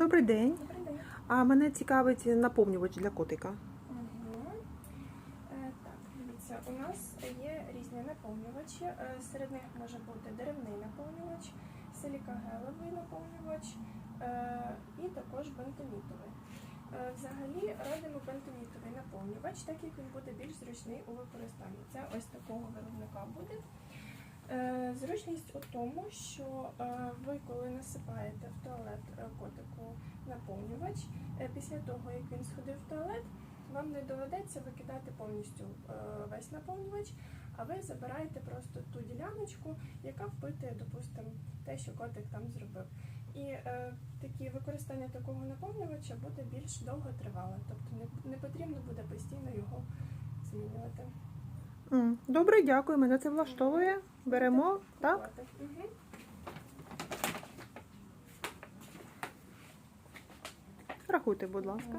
Добрий день. А мене цікавить наповнювач для котика. Е, дивіться, у нас є різні наповнювачі. Е, Серед них може бути деревний наповнювач, силікагелевий наповнювач е, і також бентонітовий. Е, Взагалі радимо бентонітовий наповнювач, так як він буде більш зручний у використанні. Це ось такого виробника буде. Зручність у тому, що ви, коли насипаєте в туалет е, котику наповнювач, е, після того, як він сходив в туалет, вам не доведеться викидати повністю е, весь наповнювач, а ви забираєте просто ту діляночку, яка впитує, допустимо, те, що котик там зробив. І е, такі використання такого наповнювача буде більш довго тривале, тобто не, не потрібно буде постійно його змінювати. Добре, дякую. Мене це влаштовує. Беремо, так? Котик. Рахуйте, будь ласка.